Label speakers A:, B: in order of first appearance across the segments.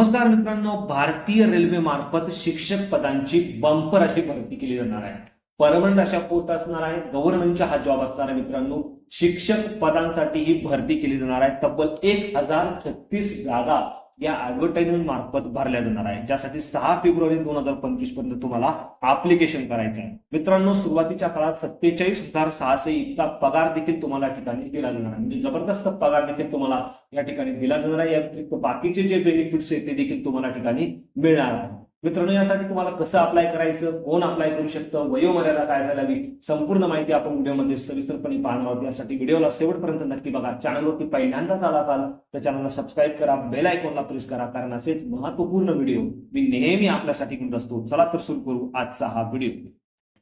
A: नमस्कार मित्रांनो भारतीय रेल्वे मार्फत शिक्षक पदांची बंपर अशी भरती केली जाणार आहे. परमनंट अशा पोस्ट असणार आहे. गव्हर्नमेंटचा हा जॉब असणार आहे मित्रांनो. शिक्षक पदांसाठी ही भरती केली जाणार आहे. तब्बल एक हजार छत्तीस जागा या ऍडव्हर्टाइजमेंट मार्फत भरल्या जाणार आहे. ज्यासाठी सहा फेब्रुवारी दोन हजार पंचवीसपर्यंत तुम्हाला अप्लिकेशन करायचं आहे. मित्रांनो सुरुवातीच्या काळात सत्तेचाळीस हजार सहाशे इतका पगार देखील तुम्हाला या ठिकाणी दिला जाणार आहे. म्हणजे जबरदस्त पगार देखील तुम्हाला या ठिकाणी दिला जाणार आहे. या व्यतिरिक्त बाकीचे जे बेनिफिट्स आहेत ते देखील तुम्हाला या ठिकाणी मिळणार आहे मित्रांनो यासाठी तुम्हाला कसं अप्लाय करायचं कोण अप्लाय करू शकतं वयोमर्यादा काय झाली संपूर्ण माहिती आपण व्हिडिओमध्ये सविस्तरपणे पाहणार आहोत. यासाठी व्हिडिओला शेवटपर्यंत नक्की बघा. चॅनलवरती पहिल्यांदाच आला असाल तर चॅनलला सबस्क्राईब करा बेल आयकॉनला प्रेस करा कारण असेच महत्त्वपूर्ण व्हिडिओ मी नेहमी आपल्यासाठी घेऊन असतो. चला तर सुरू करू आजचा हा व्हिडिओ.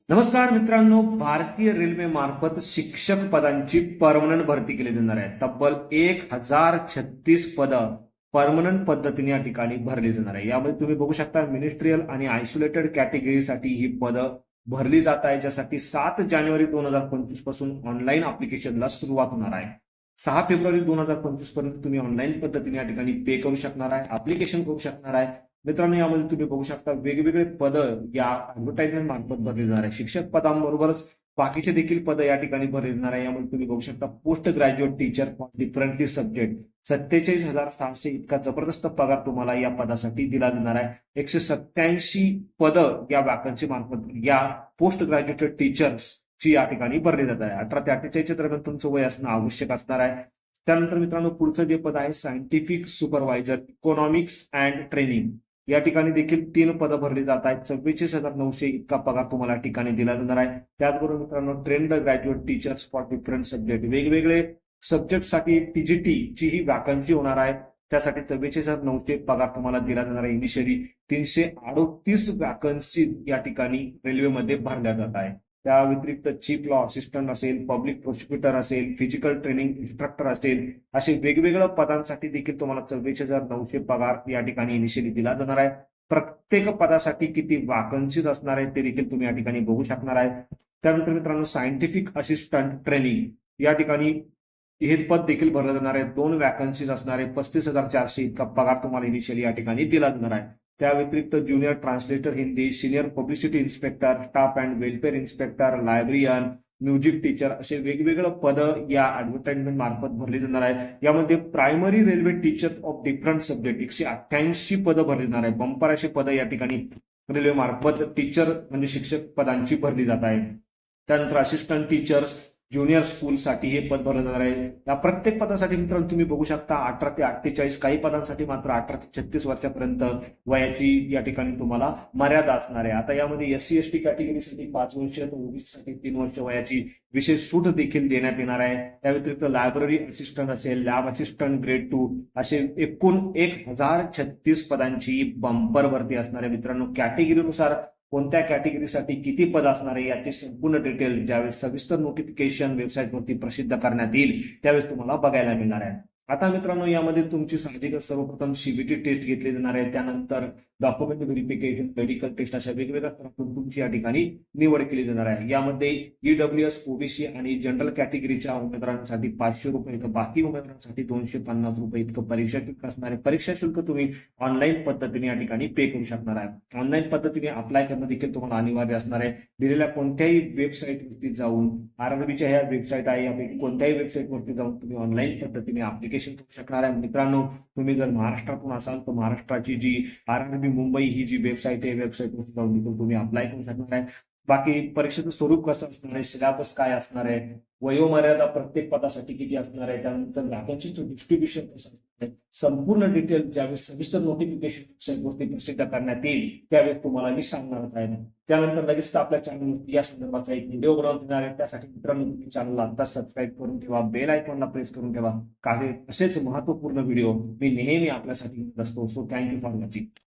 A: नमस्कार मित्रांनो भारतीय रेल्वे मार्फत शिक्षक पदांची परमनंट भरती केली जाणार आहे. तब्बल एक हजार छत्तीस पदं परमनंट पद्धतीने या ठिकाणी भरली जाणार आहे. यामध्ये तुम्ही बघू शकता मिनिस्ट्रियल आणि आयसोलेटेड कॅटेगरीसाठी ही पदं भरली जात आहे ज्यासाठी सात जानेवारी दोन हजार पंचवीसपासून ऑनलाईन अप्लिकेशनला सुरुवात होणार आहे. सहा फेब्रुवारी दोन हजार पंचवीसपर्यंत तुम्ही ऑनलाईन पद्धतीने या ठिकाणी पे करू शकणार आहे अप्लिकेशन करू शकणार आहे. मित्रांनो यामध्ये तुम्ही बघू शकता वेगवेगळे पद या ऍडव्हर्टाइजमेंट मार्फत भरले जाणार आहे. शिक्षक पदांबरोबरच बाकीचे देखील पद या ठिकाणी भरले जाणार आहे. यामध्ये तुम्ही बघू शकता post graduate teacher for differently subject सत्तेचाळीस हजार सहाशे इतका जबरदस्त पगार तुम्हाला या पदासाठी दिला जाणार आहे. एकशे सत्याऐंशी पद या वॅकन्सी मार्फत या पोस्ट ग्रॅज्युएटेड टीचर्स ची या ठिकाणी भरली जात आहे. अठरा ते अठ्ठेचाळीसच्या दरम्यान तुमचं वय असणं आवश्यक असणार आहे. त्यानंतर मित्रांनो पुढचं जे पद आहे scientific supervisor economics and training या ठिकाणी देखील तीन पदं भरली जात आहेत. चव्वेचाळीस हजार नऊशे इतका पगार तुम्हाला ठिकाणी दिला जाणार आहे. त्याचबरोबर मित्रांनो trend graduate teachers for different subject वेगवेगळे सब्जेक्टसाठी टीजीटी ची ही वॅकन्सी होणार आहे. त्यासाठी चव्वेचाळीस हजार नऊशे पगार तुम्हाला दिला जाणार आहे. इनिशियली तीनशे अडोतीस वॅकन्सी या ठिकाणी रेल्वेमध्ये भरल्या जात आहे. त्या व्यतिरिक्त चीफ लॉ असिस्टंट असेल पब्लिक प्रोसिक्युटर असेल फिजिकल ट्रेनिंग इन्स्ट्रक्टर असेल असे वेगवेगळ्या पदांसाठी देखील तुम्हाला चव्वेचाळीस हजार नऊशे पगार या ठिकाणी इनिशियली दिला जाणार आहे. प्रत्येक पदासाठी किती वॅकन्सीज असणार आहे ते देखील तुम्ही या ठिकाणी बघू शकणार आहे. त्यानंतर मित्रांनो सायंटिफिक असिस्टंट ट्रेनिंग या ठिकाणी हे पद देखील भरलं जाणार आहे. दोन वॅकन्सीज असणारे पस्तीस हजार चारशे इतका पगार तुम्हाला इनिशियली या ठिकाणी दिला जाणार आहे. त्या व्यतिरिक्त junior translator Hindi senior publicity inspector staff and welfare inspector librarian music teacher असे वेगवेगळे पद या ऍडव्हर्टाइजमेंट मार्फत भरली जाणार आहेत यामध्ये primary railway teacher of different subject एकशे अठ्ठ्याऐंशी पदं भरली जाणार आहे. बंपर असे पदं या ठिकाणी रेल्वे मार्फत टीचर म्हणजे शिक्षक पदांची भरली जात आहे. त्यानंतर असिस्टंट टीचर्स ज्युनियर स्कूलसाठी हे पद भरलं जाणार आहे. या प्रत्येक पदासाठी मित्रांनो तुम्ही बघू शकता अठरा ते अठ्ठेचाळीस काही पदांसाठी मात्र अठरा ते छत्तीस वर्षापर्यंत वयाची या ठिकाणी तुम्हाला मर्यादा असणार आहे. आता यामध्ये एस सी एस टी कॅटेगरीसाठी पाच वर्ष तर ओबीसीसाठी तीन वर्ष वयाची विशेष सूट देखील देण्यात येणार आहे. त्या व्यतिरिक्त लायब्ररी असिस्टंट असेल लॅब असिस्टंट ग्रेड टू असे एकूण एक हजार छत्तीस पदांची बंपर भरती असणार आहे. मित्रांनो कॅटेगरीनुसार कोणत्या कॅटेगरीसाठी किती पद असणार आहे याची संपूर्ण डिटेल ज्यावेळेस सविस्तर नोटिफिकेशन वेबसाईटवरती प्रसिद्ध करण्यात येईल त्यावेळेस तुम्हाला बघायला मिळणार आहे. आता मित्रांनो यामध्ये तुमची साहजिकच सर्वप्रथम सीबीटी टेस्ट घेतली जाणार आहे. त्यानंतर डॉक्युमेंट व्हेरिफिकेशन मेडिकल टेस्ट अशा वेगवेगळ्या स्तरातून तुमची या ठिकाणी निवड केली जाणार आहे. यामध्ये ईडब्ल्यू एस ओबीसी आणि जनरल कॅटेगरीच्या उमेदवारांसाठी पाचशे रुपये इतकं बाकी उमेदवारांसाठी दोनशे पन्नास रुपये इतकं परीक्षा शुल्क असणारे परीक्षा शुल्क तुम्ही ऑनलाईन पद्धतीने या ठिकाणी पे करू शकणार आहे. ऑनलाईन पद्धतीने अप्लाय करणं देखील तुम्हाला अनिवार्य असणार आहे. दिलेल्या कोणत्याही वेबसाईटवरती जाऊन आरआरबीच्या ह्या वेबसाईट आहे यापैकी कोणत्याही वेबसाईटवरती जाऊन तुम्ही ऑनलाईन पद्धतीने अप्लिकेशन करू शकणार आहे. मित्रांनो तुम्ही जर महाराष्ट्रातून असाल तर महाराष्ट्राची जी आरआरबी मुंबई ही जी वेबसाईट आहे वेबसाईटवर जाऊन तुम्ही अप्लाय करू शकणार आहे. बाकी परीक्षेचं स्वरूप कसं असणार आहे सिलेबस काय असणार आहे वयोमर्यादा प्रत्येक पदासाठी किती असणार आहे त्यानंतर वॅकन्सीचं डिस्ट्रीब्युशन कसं असणार आहे संपूर्ण डिटेल ज्यावेळेस सविस्तर नोटिफिकेशन वेबसाईटवरती प्रसिद्ध करण्यात येईल त्यावेळेस तुम्हाला मी सांगणारच आहे. त्यानंतर लगेच आपल्या चॅनलवरती या संदर्भाचा एक व्हिडिओ बनवून देणार आहे. त्यासाठी मित्रांनो तुम्ही चॅनलला आता सबस्क्राईब करून ठेवा बेल आयकॉनला प्रेस करून ठेवा. काही असेच महत्त्वपूर्ण व्हिडिओ मी नेहमी आपल्यासाठी असतो. So thank you for watching